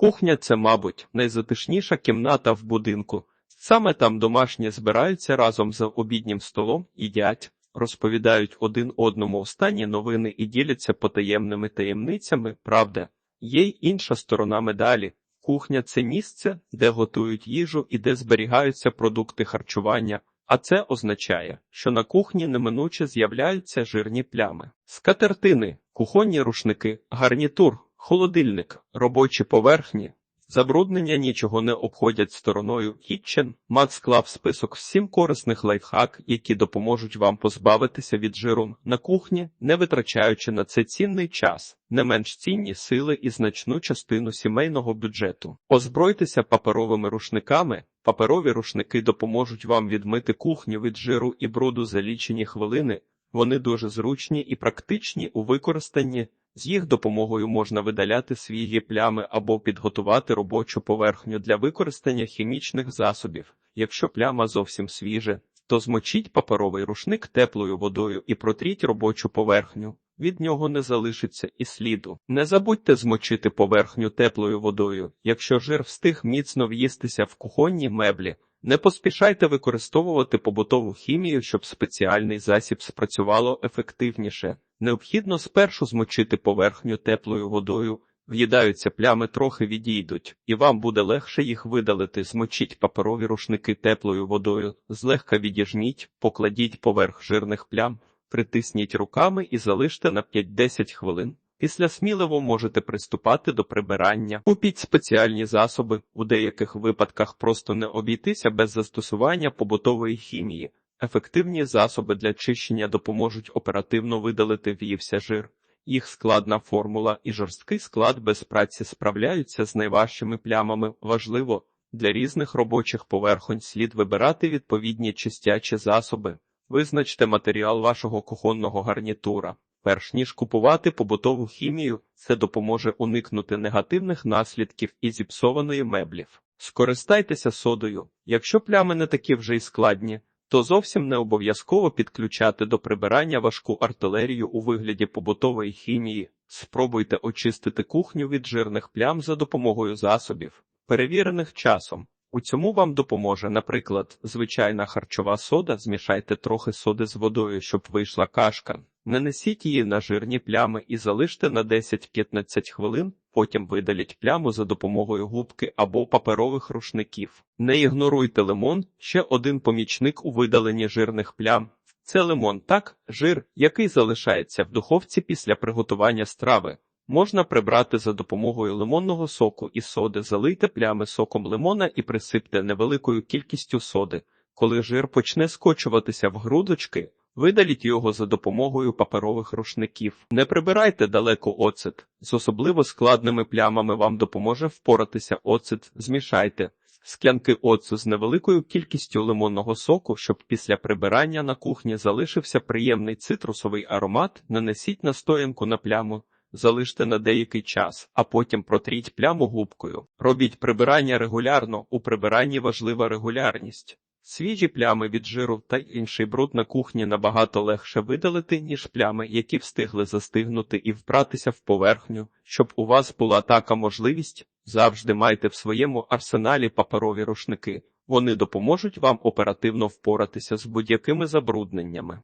Кухня це, мабуть, найзатишніша кімната в будинку. Саме там домашні збираються разом за обіднім столом, їдять, розповідають один одному останні новини і діляться потаємними таємницями. Правда, є й інша сторона медалі. Кухня це місце, де готують їжу і де зберігаються продукти харчування. А це означає, що на кухні неминуче з'являються жирні плями. Скатертини, кухонні рушники, гарнітур, холодильник, робочі поверхні. Забруднення нічого не обходять стороною. Kitchen Мат склав список всім корисних лайфхак, які допоможуть вам позбавитися від жиру на кухні, не витрачаючи на це цінний час, не менш цінні сили і значну частину сімейного бюджету. Озбройтеся паперовими рушниками. Паперові рушники допоможуть вам відмити кухню від жиру і бруду за лічені хвилини. Вони дуже зручні і практичні у використанні. З їх допомогою можна видаляти свіжі плями або підготувати робочу поверхню для використання хімічних засобів. Якщо пляма зовсім свіже, то змочіть паперовий рушник теплою водою і протріть робочу поверхню. Від нього не залишиться і сліду. Не забудьте змочити поверхню теплою водою, якщо жир встиг міцно в'їстися в кухонні меблі. Не поспішайте використовувати побутову хімію, щоб спеціальний засіб спрацювало ефективніше. Необхідно спершу змочити поверхню теплою водою, в'їдаються плями трохи відійдуть, і вам буде легше їх видалити. Змочіть паперові рушники теплою водою, злегка відіжміть, покладіть поверх жирних плям, притисніть руками і залиште на 5-10 хвилин. Після сміливо можете приступати до прибирання. Купіть спеціальні засоби, у деяких випадках просто не обійтися без застосування побутової хімії. Ефективні засоби для чищення допоможуть оперативно видалити в'ївся жир. Їх складна формула і жорсткий склад без праці справляються з найважчими плямами. Важливо, для різних робочих поверхонь слід вибирати відповідні чистячі засоби. Визначте матеріал вашого кухонного гарнітура. Перш ніж купувати побутову хімію, це допоможе уникнути негативних наслідків і зіпсованої меблів. Скористайтеся содою. Якщо плями не такі вже й складні, то зовсім не обов'язково підключати до прибирання важку артилерію у вигляді побутової хімії. Спробуйте очистити кухню від жирних плям за допомогою засобів, перевірених часом. У цьому вам допоможе, наприклад, звичайна харчова сода, змішайте трохи соди з водою, щоб вийшла кашка. Нанесіть її на жирні плями і залиште на 10-15 хвилин, потім видаліть пляму за допомогою губки або паперових рушників. Не ігноруйте лимон, ще один помічник у видаленні жирних плям. Це лимон, так, жир, який залишається в духовці після приготування страви. Можна прибрати за допомогою лимонного соку і соди, залийте плями соком лимона і присипте невеликою кількістю соди. Коли жир почне скочуватися в грудочки, видаліть його за допомогою паперових рушників. Не прибирайте далеко оцет. З особливо складними плямами вам допоможе впоратися оцет. Змішайте склянки оцу з невеликою кількістю лимонного соку, щоб після прибирання на кухні залишився приємний цитрусовий аромат. Нанесіть настоянку на пляму. Залиште на деякий час, а потім протріть пляму губкою. Робіть прибирання регулярно, у прибиранні важлива регулярність. Свіжі плями від жиру та інший бруд на кухні набагато легше видалити, ніж плями, які встигли застигнути і вбратися в поверхню. Щоб у вас була така можливість, завжди майте в своєму арсеналі паперові рушники. Вони допоможуть вам оперативно впоратися з будь-якими забрудненнями.